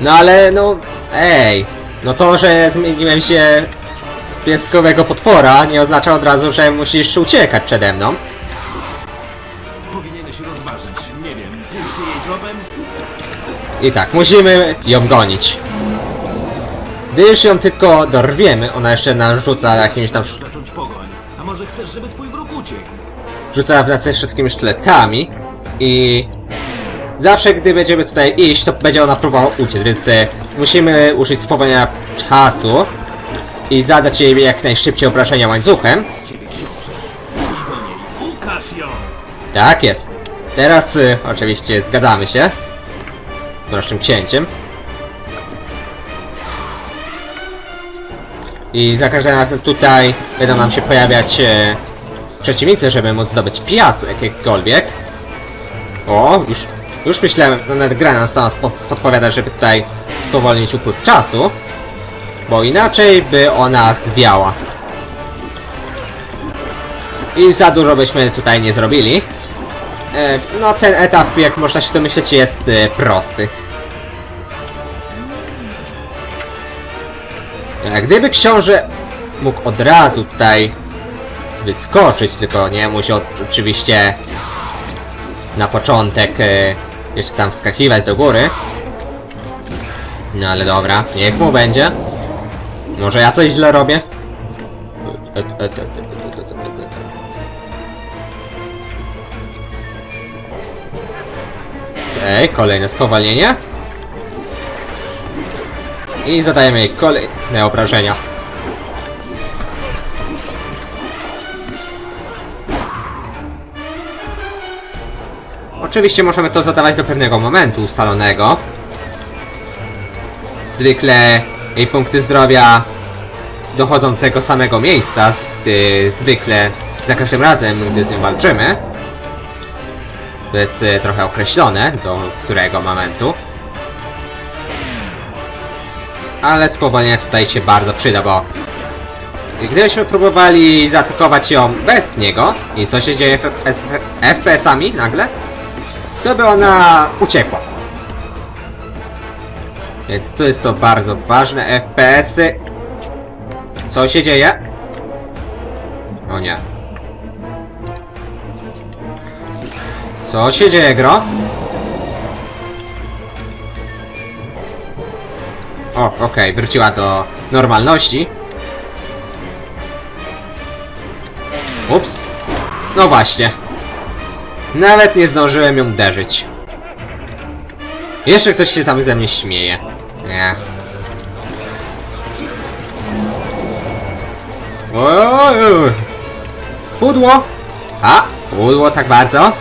No ale no, ej, no to, że zmieniłem się w pieskowego potwora nie oznacza od razu, że musisz uciekać przede mną. Powinieneś rozważyć, nie wiem, pójście jej tropem? I tak, musimy ją gonić. Gdy już ją tylko dorwiemy, ona jeszcze nas rzuca jakimiś tam... Zacząć pogoń. A może chcesz, żeby twój wróg uciekł? Rzuca w nas jeszcze takimi sztyletami i... Zawsze gdy będziemy tutaj iść, to będzie ona próbowała uciec, więc e, musimy użyć spowolnienia czasu i zadać jej jak najszybciej obrażenia łańcuchem. Tak jest. Teraz y, oczywiście zgadzamy się z naszym księciem. I za każdym razem tutaj będą nam się pojawiać e, przeciwnicy, żeby móc zdobyć piasek jakikolwiek. O, już, już myślałem, no nawet gra nam stała podpowiada, żeby tutaj spowolnić upływ czasu. Bo inaczej by ona zwiała. I za dużo byśmy tutaj nie zrobili. E, no ten etap, jak można się domyśleć, jest e, prosty. Gdyby książę mógł od razu tutaj wyskoczyć, tylko nie musiał oczywiście na początek e, jeszcze tam wskakiwać do góry. No ale dobra, niech mu będzie. Może ja coś źle robię? Ej, kolejne spowalnienie. I zadajemy jej kolejne obrażenia. Oczywiście możemy to zadawać do pewnego momentu ustalonego. Zwykle jej punkty zdrowia dochodzą do tego samego miejsca, gdy zwykle za każdym razem, gdy z nią walczymy. To jest e, trochę określone, do którego momentu. Ale spowolnienie tutaj się bardzo przyda, bo gdybyśmy próbowali zaatakować ją bez niego i co się dzieje FPS-ami nagle, to by ona uciekła. Więc tu jest to bardzo ważne FPS-y. Co się dzieje? O nie. Co się dzieje, gro? O, okej, wróciła do normalności. Ups. No właśnie. Nawet nie zdążyłem ją uderzyć. Jeszcze ktoś się tam ze mnie śmieje. Nie. Oj, Pudło! A, pudło tak bardzo.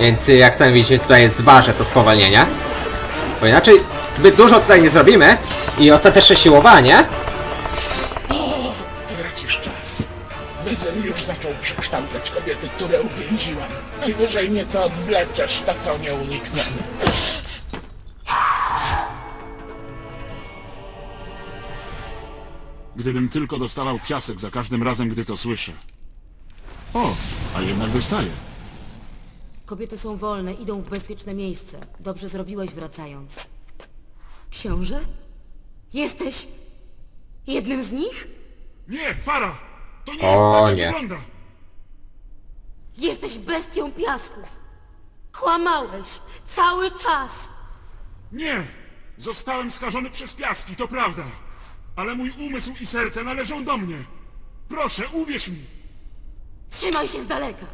Więc jak sami widzicie, tutaj jest ważne to spowolnienie. Bo inaczej zbyt dużo tutaj nie zrobimy i ostateczne siłowanie Zaczął przekształcać kobiety, które uwięziłam. Najwyżej nieco odwleczesz to, co nieuniknione. Gdybym tylko dostawał piasek za każdym razem, gdy to słyszę. O, a jednak dostaję. Kobiety są wolne, idą w bezpieczne miejsce. Dobrze zrobiłeś wracając. Książę? Jesteś jednym z nich? Nie, Fara! To nie O, jest tak, nie. wygląda! Jesteś bestią piasków. Kłamałeś cały czas. Nie! Zostałem skażony przez piaski, to prawda. Ale mój umysł i serce należą do mnie. Proszę, uwierz mi! Trzymaj się z daleka.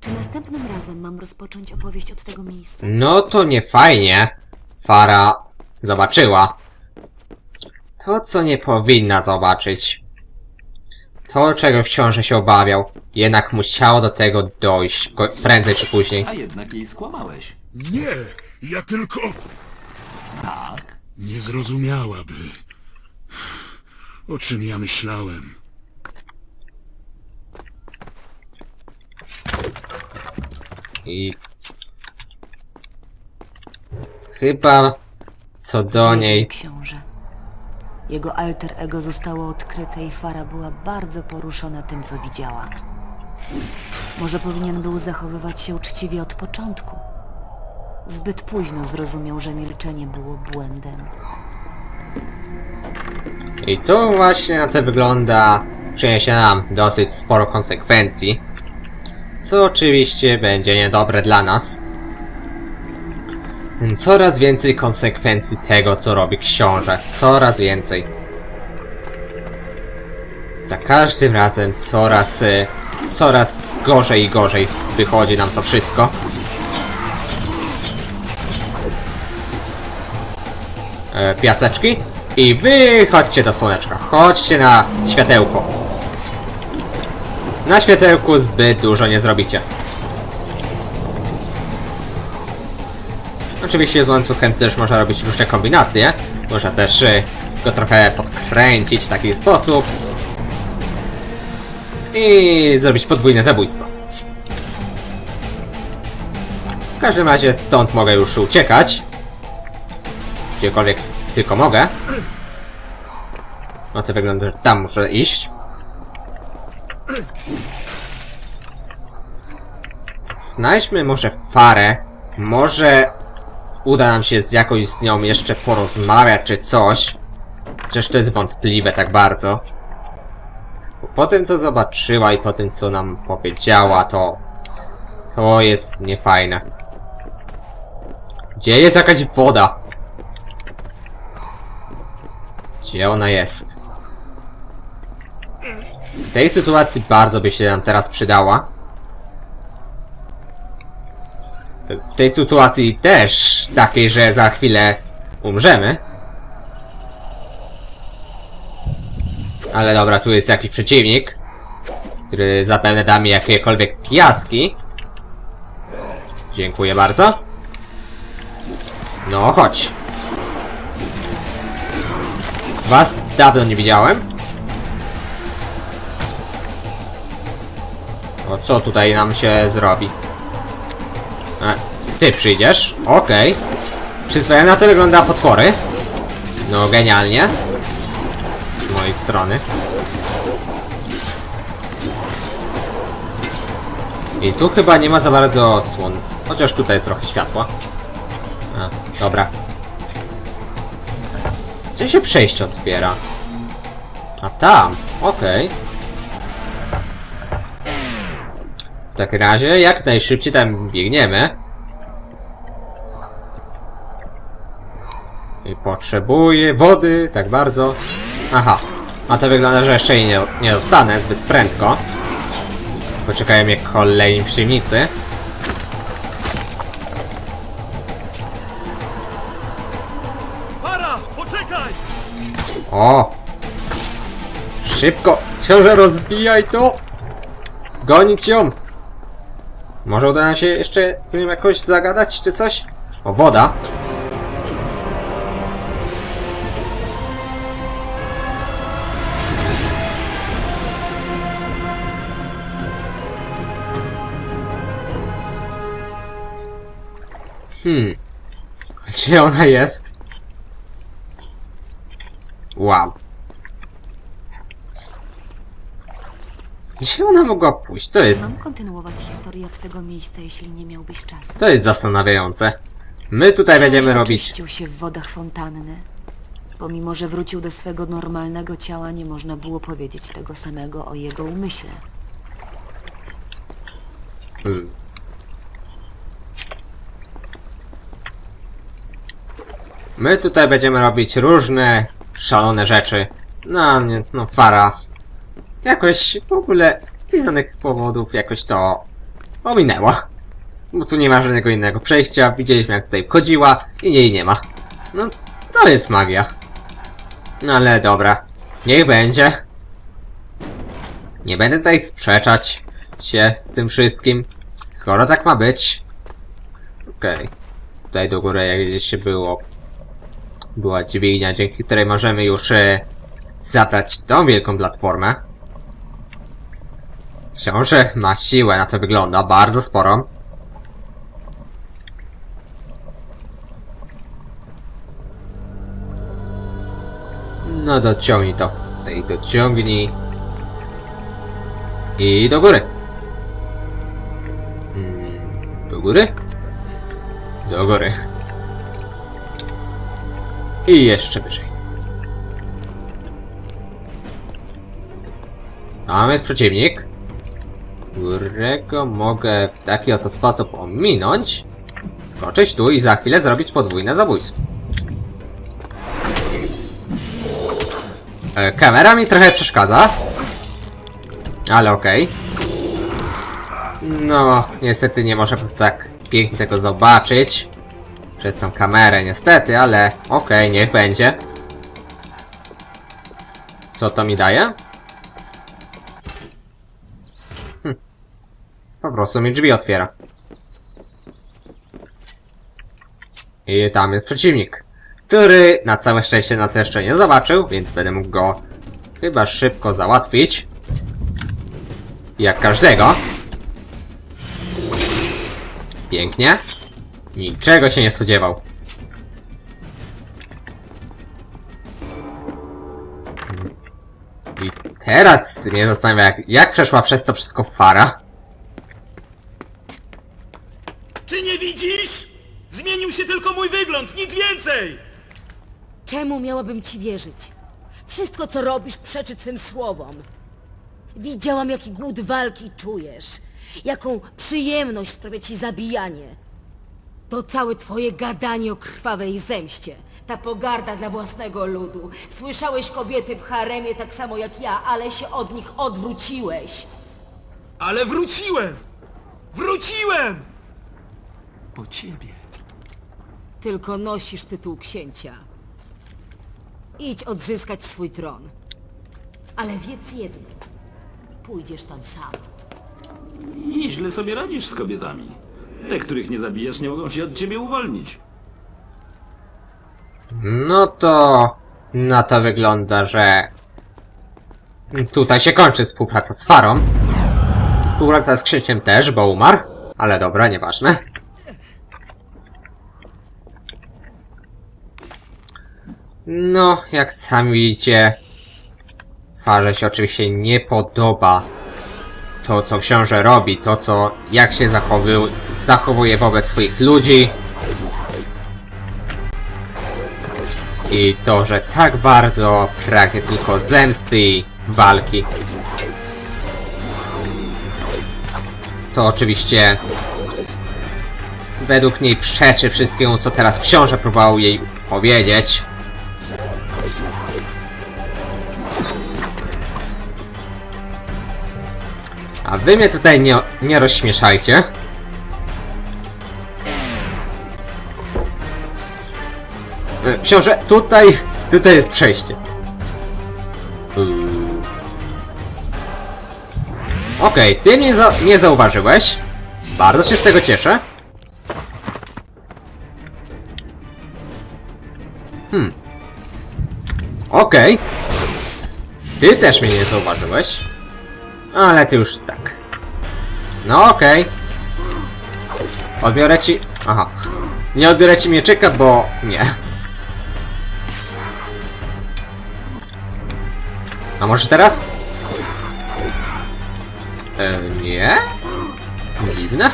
Czy następnym razem mam rozpocząć opowieść od tego miejsca? No to nie fajnie. Fara zobaczyła. To, co nie powinna zobaczyć. To, czego książę się obawiał. Jednak musiało do tego dojść, w prędzej czy później. A jednak jej skłamałeś. Nie! Ja tylko... Tak? Nie zrozumiałaby. O czym ja myślałem? I... Chyba... Co do niej... Książę. Jego alter ego zostało odkryte i Fara była bardzo poruszona tym, co widziała. Może powinien był zachowywać się uczciwie od początku. Zbyt późno zrozumiał, że milczenie było błędem. I tu właśnie na to wygląda przyniesie nam dosyć sporo konsekwencji. Co oczywiście będzie niedobre dla nas. Coraz więcej konsekwencji tego, co robi książę. Coraz więcej. Za każdym razem coraz, y, coraz gorzej i gorzej wychodzi nam to wszystko. e, piaseczki i wy chodźcie do słoneczka. Chodźcie na światełko. Na światełku zbyt dużo nie zrobicie. Oczywiście z łańcuchem też można robić różne kombinacje. Można też y, go trochę podkręcić w taki sposób. I zrobić podwójne zabójstwo. W każdym razie stąd mogę już uciekać gdziekolwiek tylko mogę. No to wygląda, że tam muszę iść. Znajdźmy może Farę. Może uda nam się z jakąś z nią jeszcze porozmawiać czy coś. Chociaż to jest wątpliwe tak bardzo. Bo po tym co zobaczyła i po tym co nam powiedziała to... To jest niefajne. Gdzie jest jakaś woda? Gdzie ona jest? W tej sytuacji bardzo by się nam teraz przydała. W tej sytuacji też takiej, że za chwilę umrzemy. Ale dobra, tu jest jakiś przeciwnik, który zapewne da mi jakiekolwiek piaski. Dziękuję bardzo. No, chodź. Was dawno nie widziałem. O co tutaj nam się zrobi? E, ty przyjdziesz? Okej. Przyzwyczajone na to wygląda potwory. No genialnie. Z mojej strony. I tu chyba nie ma za bardzo osłon. Chociaż tutaj jest trochę światła. Dobra. Gdzie się przejście otwiera? A tam, okej. W takim razie jak najszybciej tam biegniemy. I potrzebuję wody, tak bardzo. Aha, a to wygląda, że jeszcze jej nie, nie dostanę zbyt prędko. Poczekają mnie kolejni poczekaj! O! Szybko! Książę, rozbijaj to! Gonić ją! Może uda nam się jeszcze z nim jakoś zagadać, czy coś? O, woda! Hmm. Gdzie ona jest? Wow. Gdzie ona mogła pójść? To Mam jest... kontynuować historię od tego miejsca, jeśli nie miałbyś czasu. To jest zastanawiające. My tutaj będziemy robić... oczyścił się w wodach fontanny. Pomimo, że wrócił do swego normalnego ciała, nie można było powiedzieć tego samego o jego umyśle. Hmm. My tutaj będziemy robić różne szalone rzeczy. No, nie, no Fara. Jakoś w ogóle z znanych powodów jakoś to ominęła. Bo tu nie ma żadnego innego przejścia. Widzieliśmy jak tutaj wchodziła i jej nie ma. No, to jest magia. No ale dobra. Niech będzie. Nie będę tutaj sprzeczać się z tym wszystkim. Skoro tak ma być. Okej. Tutaj do góry jak gdzieś się było. Była dźwignia, dzięki której możemy już e, zabrać tą wielką platformę. Książę ma siłę, na to wygląda, bardzo sporą. No dociągnij to. Tej dociągnij. I do góry. Mm, Do góry? Do góry. I jeszcze wyżej. Tam jest przeciwnik, którego mogę w taki oto sposób ominąć, skoczyć tu i za chwilę zrobić podwójne zabójstwo. E, kamera mi trochę przeszkadza, ale okej. No, niestety nie możemy tak pięknie tego zobaczyć przez tą kamerę, niestety, ale okej, niech będzie. Co to mi daje? Po prostu mi drzwi otwiera. I tam jest przeciwnik, który na całe szczęście nas jeszcze nie zobaczył, więc będę mógł go chyba szybko załatwić. Jak każdego. Pięknie. Niczego się nie spodziewał. I teraz mnie zastanawia, jak, jak przeszła przez to wszystko Fara. Czy nie widzisz? Zmienił się tylko mój wygląd, nic więcej! Czemu miałabym ci wierzyć? Wszystko, co robisz, przeczy twym słowom. Widziałam, jaki głód walki czujesz. Jaką przyjemność sprawia ci zabijanie. To całe twoje gadanie o krwawej zemście. Ta pogarda dla własnego ludu. Słyszałeś kobiety w haremie tak samo jak ja, ale się od nich odwróciłeś. Ale wróciłem! Wróciłem! Po ciebie. Tylko nosisz tytuł księcia. Idź odzyskać swój tron. Ale wiedz jedno. Pójdziesz tam sam. Nieźle sobie radzisz z kobietami. Te, których nie zabijasz, nie mogą się od ciebie uwolnić. No to na to wygląda, że tutaj się kończy współpraca z Farą. Współpraca z Krzysiem też, bo umarł, ale dobra, nieważne. No, jak sami widzicie, Farze się oczywiście nie podoba to, co książę robi, to, co, jak się zachowy, zachowuje wobec swoich ludzi. I to, że tak bardzo pragnie tylko zemsty i walki. To oczywiście według niej przeczy wszystkiemu, co teraz książę próbował jej powiedzieć. A wy mnie tutaj nie, nie rozśmieszajcie. E, Książę, tutaj, tutaj jest przejście. Uuu. Okej, ty mnie za nie zauważyłeś. Bardzo się z tego cieszę. Hmm. Okej. Ty też mnie nie zauważyłeś. Ale ty już tak. No okej. Odbiorę ci... Aha. Nie odbiorę ci mieczyka, bo... Nie. A może teraz? E, nie? Dziwne.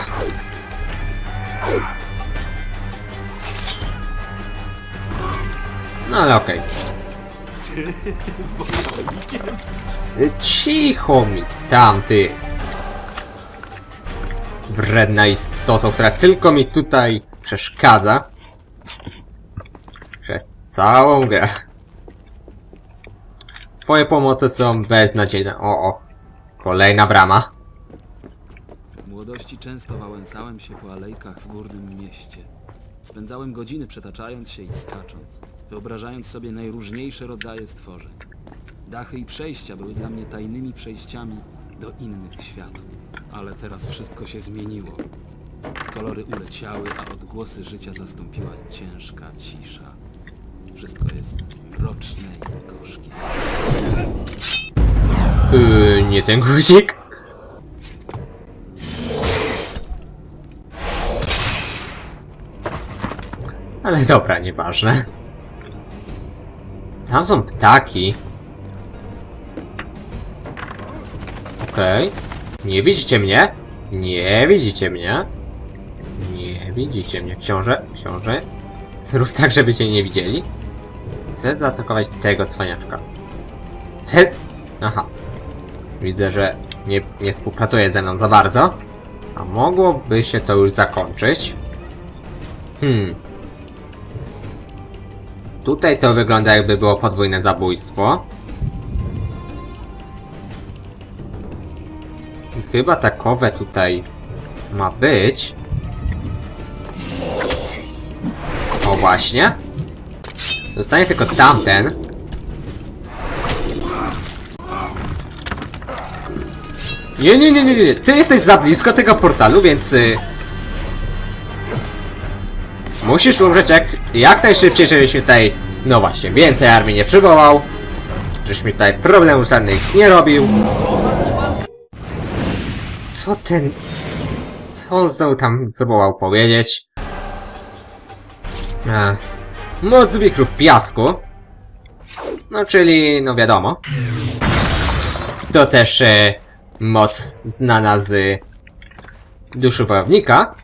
No ale okej. Y, Cicho mi tam, ty. Wredna istoto, która tylko mi tutaj przeszkadza. Przez całą grę. Twoje pomocy są beznadziejne. O, o. Kolejna brama. W młodości często wałęsałem się po alejkach w górnym mieście. Spędzałem godziny przetaczając się i skacząc, wyobrażając sobie najróżniejsze rodzaje stworzeń. Dachy i przejścia były dla mnie tajnymi przejściami do innych światów. Ale teraz wszystko się zmieniło. Kolory uleciały, a odgłosy życia zastąpiła ciężka cisza. Wszystko jest mroczne i gorzkie. Yy, nie ten guzik. Ale dobra, nieważne. Tam są ptaki. Okej. Nie widzicie mnie? Nie widzicie mnie? Nie widzicie mnie. Książę, książę. Zrób tak, żeby cię nie widzieli. Chcę zaatakować tego cwaniaczka. Chcę... Aha. Widzę, że nie, nie współpracuje ze mną za bardzo. A mogłoby się to już zakończyć. Hmm. Tutaj to wygląda jakby było podwójne zabójstwo. Chyba takowe tutaj ma być. O właśnie. Zostanie tylko tamten. Nie, nie, nie, nie, nie. Ty jesteś za blisko tego portalu, więc... Y... Musisz umrzeć jak, jak najszybciej, żebyś mi tutaj... No właśnie, więcej armii nie przywołał. Żeś mi tutaj problemów żadnych nie robił. Co ten... Co on znowu tam próbował powiedzieć? Ech. Moc wichrów piasku. No czyli, no wiadomo. To też e, moc znana z duszy wojownika.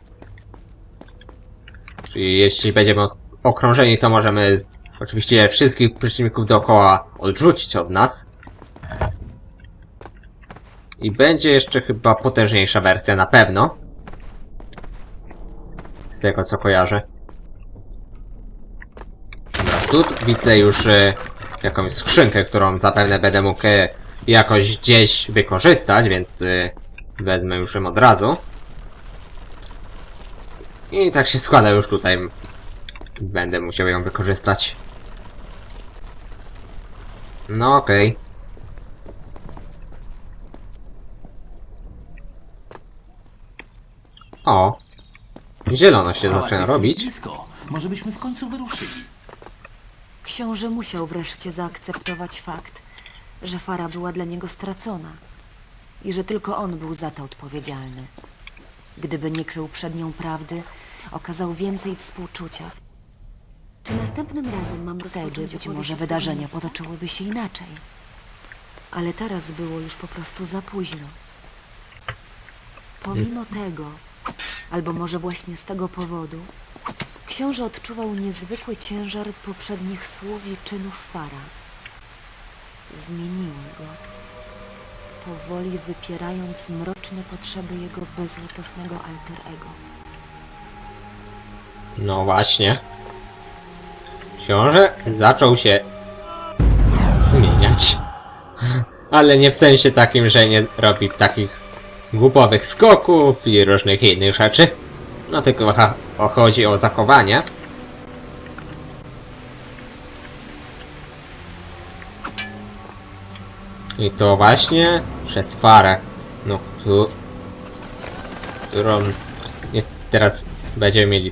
Czyli jeśli będziemy okrążeni, to możemy oczywiście wszystkich przeciwników dookoła odrzucić od nas. I będzie jeszcze chyba potężniejsza wersja na pewno. Z tego co kojarzę. Dobra, tu widzę już e, jakąś skrzynkę, którą zapewne będę mógł e, jakoś gdzieś wykorzystać, więc e, wezmę już ją od razu. I tak się składa już tutaj. Będę musiał ją wykorzystać. No okej. O. Zielono się zaczyna robić. Blisko. Może byśmy w końcu wyruszyli. Książę musiał wreszcie zaakceptować fakt, że Fara była dla niego stracona i że tylko on był za to odpowiedzialny. Gdyby nie krył przed nią prawdy, okazał więcej współczucia. Czy następnym razem mam rozpocząć być może wydarzenia potoczyłyby się inaczej? Ale teraz było już po prostu za późno. Pomimo tego, albo może właśnie z tego powodu, książę odczuwał niezwykły ciężar poprzednich słów i czynów Fara. Zmieniły go, powoli wypierając mroczne potrzeby jego bezlitosnego alter ego. No właśnie. Książę zaczął się zmieniać. Ale nie w sensie takim, że nie robi takich głupowych skoków i różnych innych rzeczy. No tylko chodzi o zachowanie. I to właśnie przez farę. No, tu, którą jest teraz będziemy mieli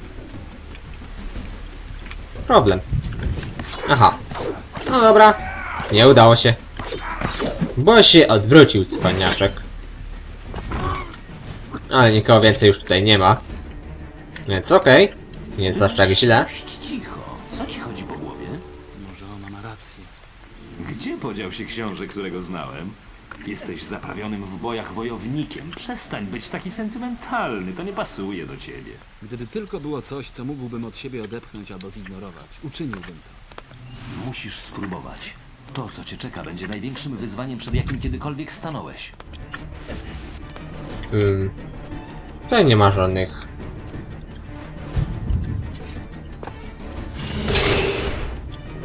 problem. Aha. No dobra. Nie udało się. Bo się odwrócił cwaniaczek. Ale nikogo więcej już tutaj nie ma. Więc okej. Nie jest aż tak źle. Dość cicho. Co ci chodzi po głowie? Może ona ma rację. Gdzie podział się książę, którego znałem? Jesteś zaprawionym w bojach wojownikiem. Przestań być taki sentymentalny, to nie pasuje do ciebie. Gdyby tylko było coś, co mógłbym od siebie odepchnąć albo zignorować, uczyniłbym to. Musisz spróbować. To, co cię czeka, będzie największym wyzwaniem, przed jakim kiedykolwiek stanąłeś. Hmm. Tutaj nie ma żadnych.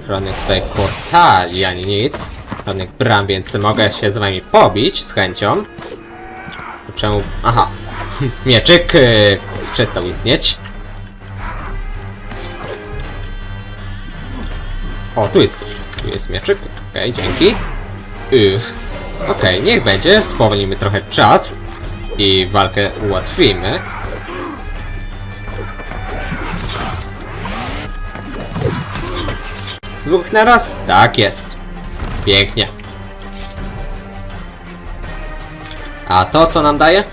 Żadnych tutaj portali ani nic. Żadnych bram, więc mogę się z wami pobić z chęcią. Czemu? Aha. Mieczyk yy, przestał istnieć. O, tu jest coś. Tu jest mieczyk. Okej, dzięki. Yy. Okej, niech będzie. Spowolnimy trochę czas i walkę ułatwimy. Dwóch na raz? Tak jest. Pięknie. A to co nam daje?